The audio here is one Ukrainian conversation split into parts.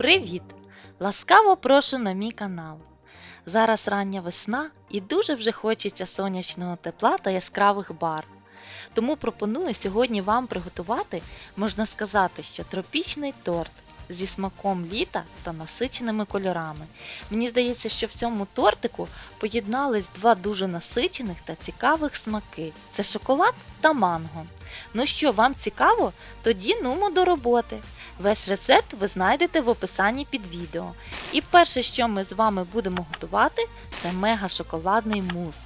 Привіт! Ласкаво прошу на мій канал. Зараз рання весна і дуже вже хочеться сонячного тепла та яскравих бар. Тому пропоную сьогодні вам приготувати, можна сказати, що тропічний торт зі смаком літа та насиченими кольорами. Мені здається, що в цьому тортику поєднались два дуже насичених та цікавих смаки це шоколад та манго. Ну що, вам цікаво? Тоді нумо до роботи. Весь рецепт ви знайдете в описанні під відео. І перше, що ми з вами будемо готувати, це мега-шоколадний мус.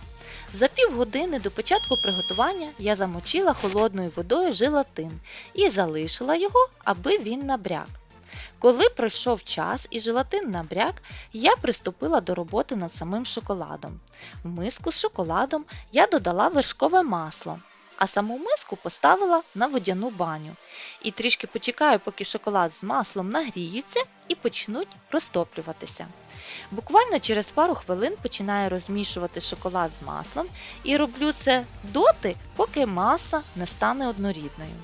За півгодини до початку приготування я замочила холодною водою желатин і залишила його, аби він набряк. Коли пройшов час і желатин набряк, я приступила до роботи над самим шоколадом. В миску з шоколадом я додала вершкове масло, а саму миску поставила на водяну баню. І трішки почекаю, поки шоколад з маслом нагріється і почнуть розтоплюватися. Буквально через пару хвилин починаю розмішувати шоколад з маслом і роблю це доти, поки маса не стане однорідною.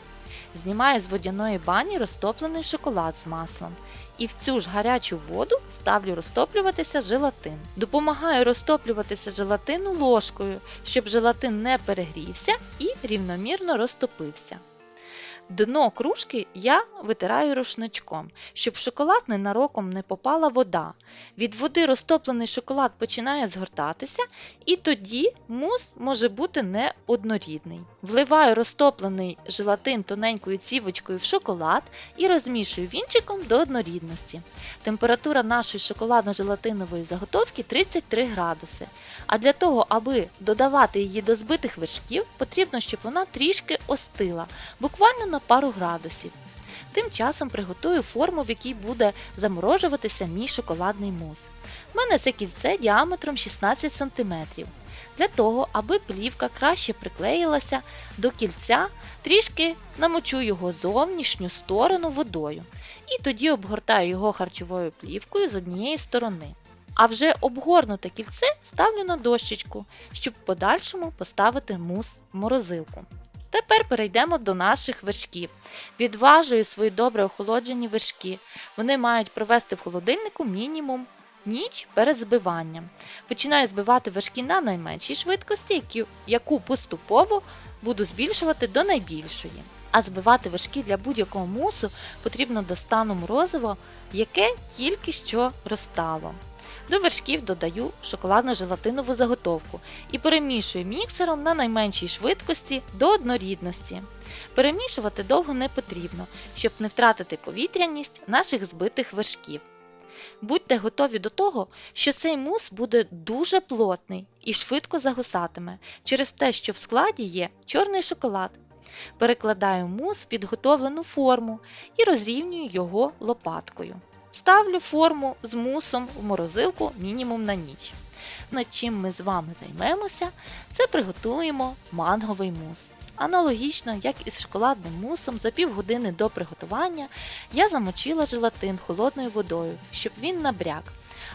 Знімаю з водяної бані розтоплений шоколад з маслом і в цю ж гарячу воду ставлю розтоплюватися желатин. Допомагаю розтоплюватися желатину ложкою, щоб желатин не перегрівся і рівномірно розтопився. Дно кружки я витираю рушничком, щоб шоколад ненароком не попала вода. Від води розтоплений шоколад починає згортатися, і тоді мус може бути неоднорідний. Вливаю розтоплений желатин тоненькою цівочкою в шоколад і розмішую вінчиком до однорідності. Температура нашої шоколадно-желатинової заготовки 33 градуси. А для того, аби додавати її до збитих вершків, потрібно, щоб вона трішки остила, буквально на пару градусів. Тим часом приготую форму, в якій буде заморожуватися мій шоколадний мус. У мене це кільце діаметром 16 см. Для того, аби плівка краще приклеїлася до кільця, трішки намочу його зовнішню сторону водою. І тоді обгортаю його харчовою плівкою з однієї сторони. А вже обгорнуте кільце ставлю на дощечку, щоб в подальшому поставити мус в морозилку. Тепер перейдемо до наших вершків. Відважую свої добре охолоджені вершки. Вони мають провести в холодильнику мінімум ніч перед збиванням. Починаю збивати вершки на найменшій швидкості, яку поступово буду збільшувати до найбільшої. А збивати вершки для будь-якого мусу потрібно до стану морозива, яке тільки що розтало. До вершків додаю шоколадно-желатинову заготовку і перемішую міксером на найменшій швидкості до однорідності. Перемішувати довго не потрібно, щоб не втратити повітряність наших збитих вершків. Будьте готові до того, що цей мус буде дуже плотний і швидко загусатиме через те, що в складі є чорний шоколад. Перекладаю мус в підготовлену форму і розрівнюю його лопаткою. Ставлю форму з мусом в морозилку мінімум на ніч. Над чим ми з вами займемося, це приготуємо манговий мус. Аналогічно, як і з шоколадним мусом, за півгодини до приготування я замочила желатин холодною водою, щоб він набряк.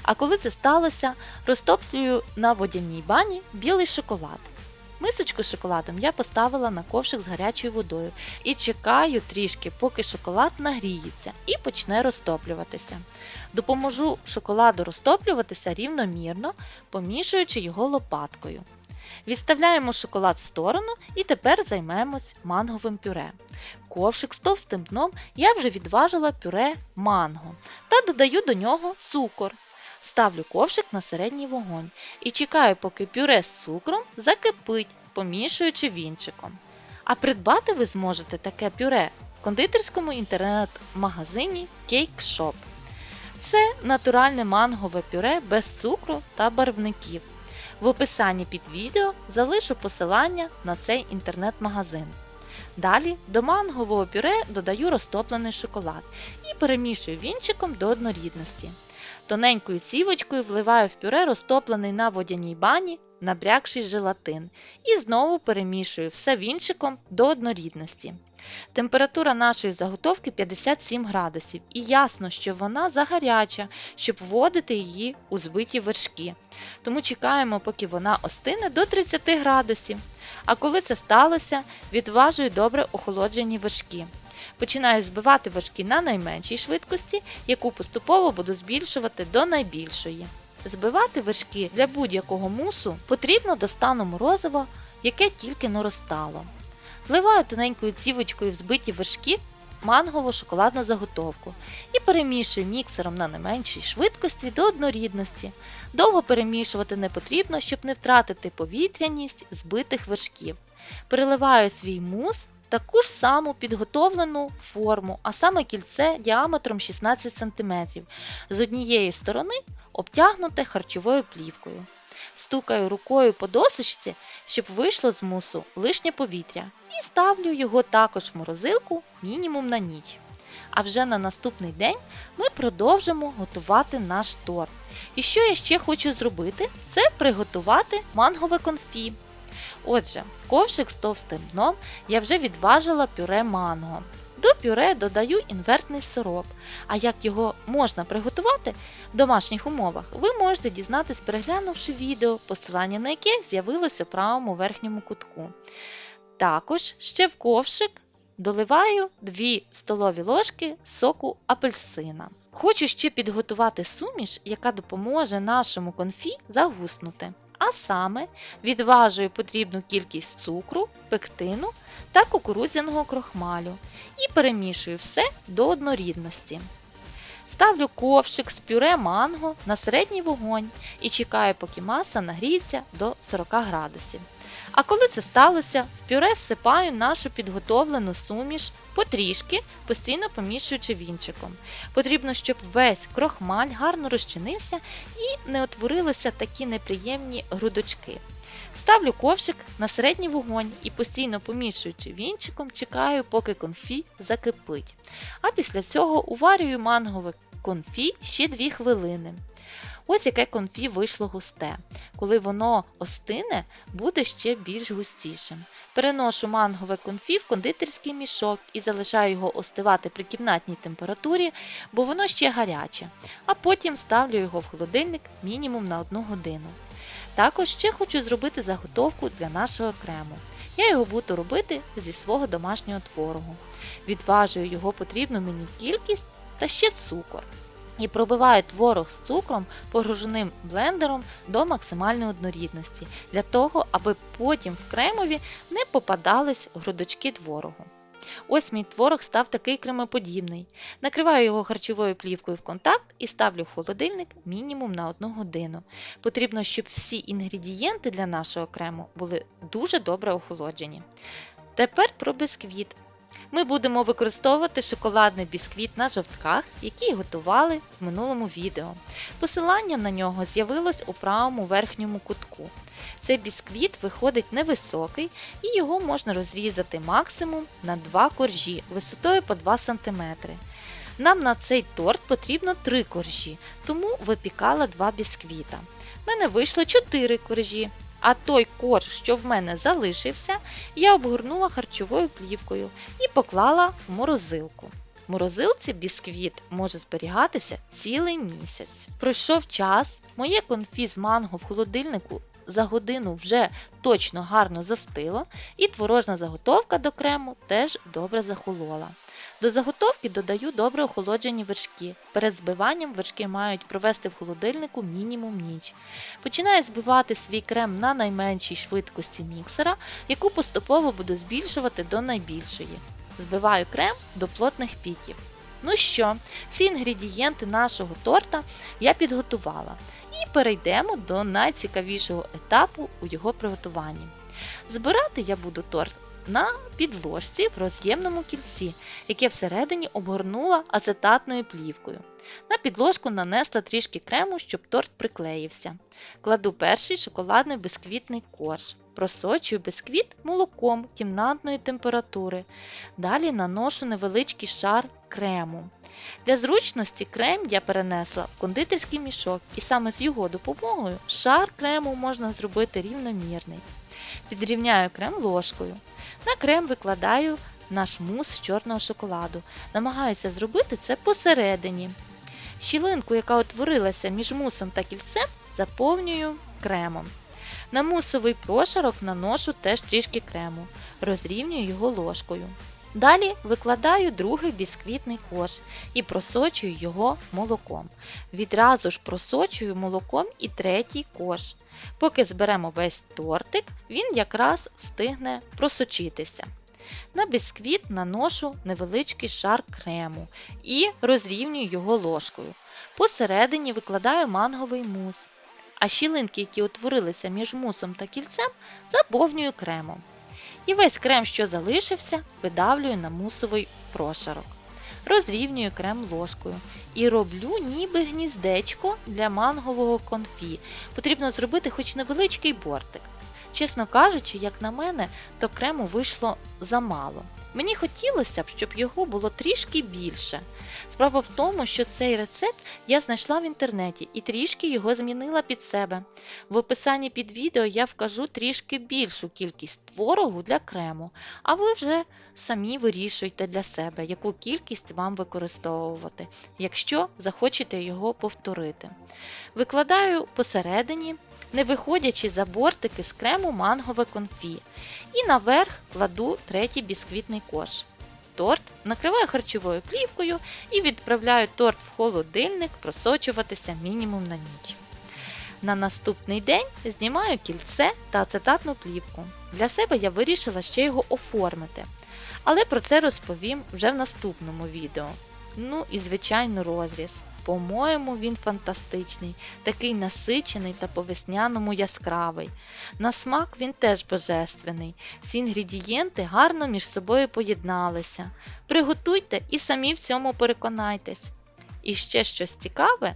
А коли це сталося, розтоплюю на водяній бані білий шоколад. Мисочку з шоколадом я поставила на ковшик з гарячою водою і чекаю трішки, поки шоколад нагріється і почне розтоплюватися. Допоможу шоколаду розтоплюватися рівномірно, помішуючи його лопаткою. Відставляємо шоколад в сторону і тепер займемось манговим пюре. Ковшик з товстим дном я вже відважила пюре манго та додаю до нього цукор. Ставлю ковшик на середній вогонь і чекаю, поки пюре з цукром закипить, помішуючи вінчиком. А придбати ви зможете таке пюре в кондитерському інтернет-магазині Cake Shop. Це натуральне мангове пюре без цукру та барвників. В описанні під відео залишу посилання на цей інтернет-магазин. Далі до мангового пюре додаю розтоплений шоколад і перемішую вінчиком до однорідності. Тоненькою цівочкою вливаю в пюре розтоплений на водяній бані набрякший желатин і знову перемішую все вінчиком до однорідності. Температура нашої заготовки 57 градусів і ясно, що вона загаряча, щоб вводити її у збиті вершки. Тому чекаємо, поки вона остине до 30 градусів. А коли це сталося, відважую добре охолоджені вершки. Починаю збивати вершки на найменшій швидкості, яку поступово буду збільшувати до найбільшої. Збивати вершки для будь-якого мусу потрібно до стану морозива, яке тільки но розтало. Вливаю тоненькою цівочкою в збиті вершки мангову шоколадну заготовку і перемішую міксером на найменшій швидкості до однорідності. Довго перемішувати не потрібно, щоб не втратити повітряність збитих вершків. Переливаю свій мус таку ж саму підготовлену форму, а саме кільце діаметром 16 см, з однієї сторони обтягнуте харчовою плівкою. Стукаю рукою по досочці, щоб вийшло з мусу лишнє повітря, і ставлю його також в морозилку мінімум на ніч. А вже на наступний день ми продовжимо готувати наш торт. І що я ще хочу зробити, це приготувати мангове конфі. Отже, ковшик з товстим дном я вже відважила пюре манго. До пюре додаю інвертний сироп. А як його можна приготувати в домашніх умовах, ви можете дізнатись, переглянувши відео, посилання на яке з'явилось у правому верхньому кутку. Також ще в ковшик доливаю 2 столові ложки соку апельсина. Хочу ще підготувати суміш, яка допоможе нашому конфі загуснути. А саме відважую потрібну кількість цукру, пектину та кукурудзяного крохмалю і перемішую все до однорідності. Ставлю ковшик з пюре манго на середній вогонь і чекаю, поки маса нагріється до 40 градусів. А коли це сталося, в пюре всипаю нашу підготовлену суміш потрішки, постійно помішуючи вінчиком. Потрібно, щоб весь крохмаль гарно розчинився і не утворилися такі неприємні грудочки. Ставлю ковшик на середній вогонь і постійно помішуючи вінчиком, чекаю, поки конфі закипить. А після цього уварюю мангове конфі ще 2 хвилини. Ось яке конфі вийшло густе. Коли воно остине, буде ще більш густішим. Переношу мангове конфі в кондитерський мішок і залишаю його остивати при кімнатній температурі, бо воно ще гаряче, а потім ставлю його в холодильник мінімум на 1 годину. Також ще хочу зробити заготовку для нашого крему. Я його буду робити зі свого домашнього творогу. Відважую його потрібну мені кількість та ще цукор. І пробиваю творог з цукром погруженим блендером до максимальної однорідності, для того, аби потім в кремові не попадались грудочки творогу. Ось мій творог став такий кремоподібний. Накриваю його харчовою плівкою в контакт і ставлю в холодильник мінімум на 1 годину. Потрібно, щоб всі інгредієнти для нашого крему були дуже добре охолоджені. Тепер про бисквіт. Ми будемо використовувати шоколадний бісквіт на жовтках, який готували в минулому відео. Посилання на нього з'явилось у правому верхньому кутку. Цей бісквіт виходить невисокий і його можна розрізати максимум на 2 коржі висотою по 2 см. Нам на цей торт потрібно 3 коржі, тому випікала 2 бісквіта. В мене вийшло 4 коржі, а той корж, що в мене залишився, я обгорнула харчовою плівкою і поклала в морозилку. В морозилці бісквіт може зберігатися цілий місяць. Пройшов час, моє конфі з манго в холодильнику за годину вже точно гарно застило, і творожна заготовка до крему теж добре захолола. До заготовки додаю добре охолоджені вершки. Перед збиванням вершки мають провести в холодильнику мінімум ніч. Починаю збивати свій крем на найменшій швидкості міксера, яку поступово буду збільшувати до найбільшої. Збиваю крем до плотних піків. Ну що, всі інгредієнти нашого торта я підготувала. Перейдемо до найцікавішого етапу у його приготуванні. Збирати я буду торт на підложці в роз'ємному кільці, яке всередині обгорнула ацетатною плівкою. На підложку нанесла трішки крему, щоб торт приклеївся. Кладу перший шоколадний бисквітний корж. Просочую бисквіт молоком кімнатної температури. Далі наношу невеличкий шар крему. Для зручності крем я перенесла в кондитерський мішок, і саме з його допомогою шар крему можна зробити рівномірний. Підрівняю крем ложкою. На крем викладаю наш мус з чорного шоколаду. Намагаюся зробити це посередині. Щілинку, яка утворилася між мусом та кільцем, заповнюю кремом. На мусовий прошарок наношу теж трішки крему, розрівнюю його ложкою. Далі викладаю другий бісквітний кош і просочую його молоком. Відразу ж просочую молоком і третій кош. Поки зберемо весь тортик, він якраз встигне просочитися. На бісквіт наношу невеличкий шар крему і розрівнюю його ложкою. Посередині викладаю манговий мус, а щілинки, які утворилися між мусом та кільцем, заповнюю кремом. І весь крем, що залишився, видавлюю на мусовий прошарок. Розрівнюю крем ложкою і роблю ніби гніздечко для мангового конфі. Потрібно зробити хоч невеличкий бортик. Чесно кажучи, як на мене, то крему вийшло замало. Мені хотілося б, щоб його було трішки більше. Справа в тому, що цей рецепт я знайшла в інтернеті і трішки його змінила під себе. В описанні під відео я вкажу трішки більшу кількість творогу для крему, а ви вже самі вирішуйте для себе, яку кількість вам використовувати, якщо захочете його повторити. Викладаю посередині, не виходячи за бортики з крему мангове конфі, і наверх кладу третій бісквітний кош. Торт накриваю харчовою плівкою і відправляю торт в холодильник просочуватися мінімум на ніч. На наступний день знімаю кільце та ацетатну плівку. Для себе я вирішила ще його оформити, але про це розповім вже в наступному відео. Ну і звичайно розріз. По-моєму, він фантастичний, такий насичений та по-весняному яскравий. На смак він теж божественний. Всі інгредієнти гарно між собою поєдналися. Приготуйте і самі в цьому переконайтесь. І ще щось цікаве,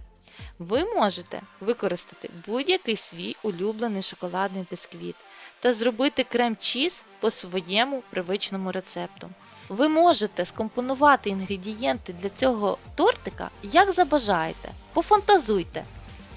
ви можете використати будь-який свій улюблений шоколадний бісквіт та зробити крем-чіз по своєму привичному рецепту. Ви можете скомпонувати інгредієнти для цього тортика як забажаєте. Пофантазуйте!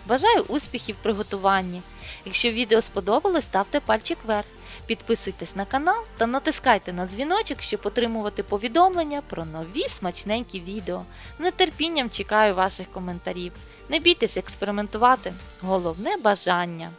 Бажаю успіхів в приготуванні! Якщо відео сподобалось, ставте пальчик вверх. Підписуйтесь на канал та натискайте на дзвіночок, щоб отримувати повідомлення про нові смачненькі відео. З нетерпінням чекаю ваших коментарів. Не бійтесь експериментувати, головне бажання!